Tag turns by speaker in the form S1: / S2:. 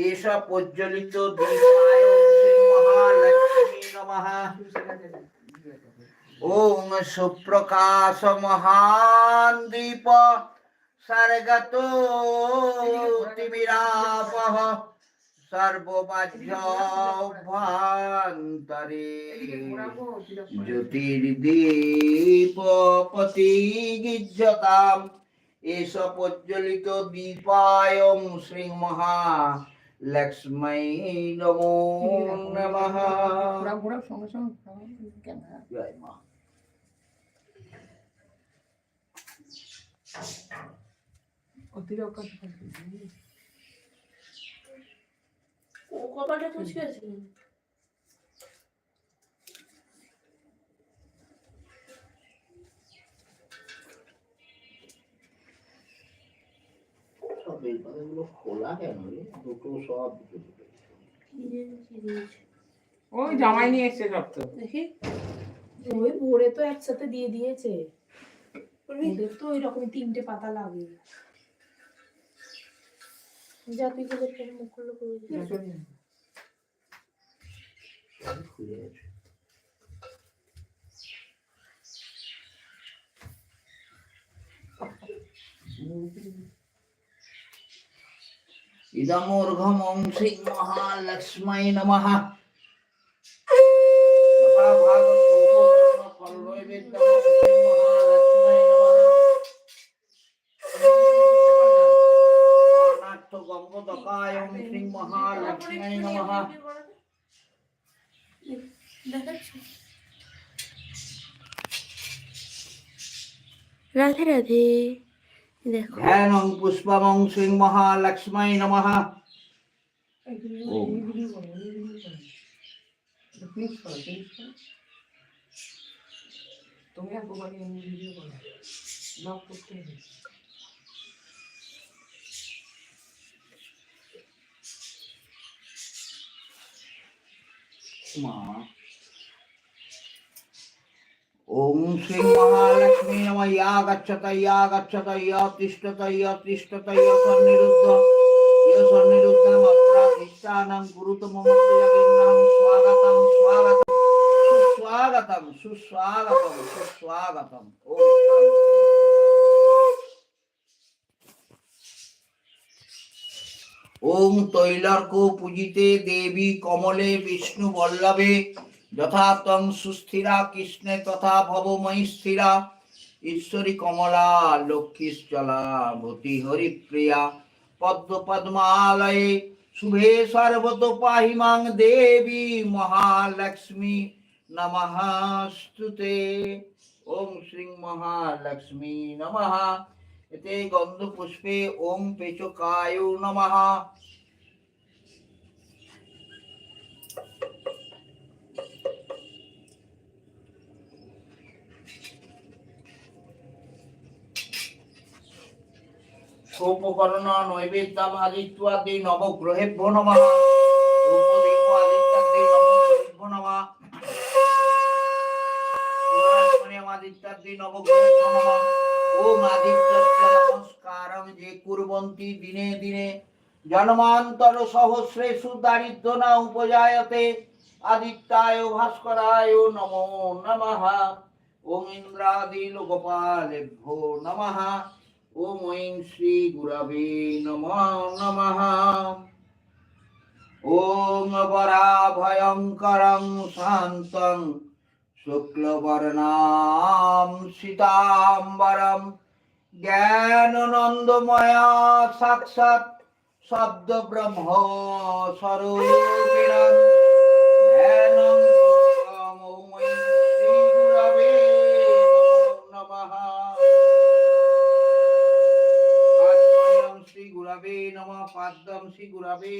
S1: এষ প্রজ্বলিত ওম সুপ্রকাশ মহান দীপ সর্গত তিমিরাপহ সর্ববাহ্যভ্যন্তরে জ্যোতির্দীপ প্রতিগিজ্যতাম এস প্রজ্বলিত দীপায়ং শ্রী মহা লক্ষ্মী নমো নমঃ
S2: ঘোরা পুরা সঙ্গে সঙ্গে কেন
S1: জয় মা
S3: ও কপালে কুচকে আছে
S1: খোলা কেন রে? দুটো সব দুটো দুটো।
S3: কি জানি কি দিয়েছে?
S2: ওই জামাই নিয়ে এসছে সব তো।
S3: দেখি। ওই ভোরে তো একসাথে দিয়ে দিয়েছে। ওদের তো ওই রকম তিনটে পাতা লাগে। যা তুই মুখ খুললো
S1: খুলে গেছে। ইদমূর্ঘমং নমঃ শ্রী মহালক্ষ্মী নমঃ
S3: রাধে রাধে
S1: ধ্যানং পুষ্পমং শ্রী মহালক্ষ্মী নমঃ ওম।
S2: তুমি একবার ভিডিও করো ব্লগ করতে হবে
S1: মা ওম শ্রী মহালক্ষ্মী নম। ইয়া গচ্ছত ইয়া গচ্ছত ইয়া তিষ্ঠত ইয়া তিষ্ঠত ইয়া সন্নিরুদ্ধ ইয়া সন্নিরুদ্ধ মত্রাধিষ্ঠানং গুরুত মম প্রিয়গিন্নাং স্বাগতম স্বাগতম। সুস্বাগতম সুস্বাগতম সুস্বাগতম। ওম ওম তৈলার্ক পূজিতে দেবী কমলে বিষ্ণু বল্লভে যথা তং সুস্থিরা, কৃষ্ণে তথা ভবময়ী স্থিরা। ঈশ্বরী কমলা লক্ষ্মীশ্চলা ভূতি হরিপ্রিয়া। পদ্ম পদ্মালয়ে শুভে সর্বত পাহিমাং দেবী মহালক্ষ্মী নমঃ স্তুতে। ওম শ্রী মহালক্ষ্মী নমঃ। এতে গন্ধ পুষ্পে ওম পেচকায় নমঃ। সোপকরণ নৈবেদ্যম আদিত্যাদি নবগ্রহেভ্যো নমঃ। যে দিনে দিনে। জন্মান্তর সহস্রেষু দারিদ্র না উপজায়তে আদিত্যায় ভাস্করায় নমো নমঃ। ওম ইন্দ্রাদি লোকপালেভ্যো নমঃ। ওম ঐং শ্রী গুরবে নমো নমঃ। ওম বরা ভয়ঙ্করং শান্তং শুক্লবর্ণাম সীতাম্বরম। জ্ঞাননন্দময়া সাক্ষাৎ শব্দ ব্রহ্ম স্বরূপিণং পাদ্মং শ্রী গুরবে নমঃ পাদ্মং শ্রী গুরবে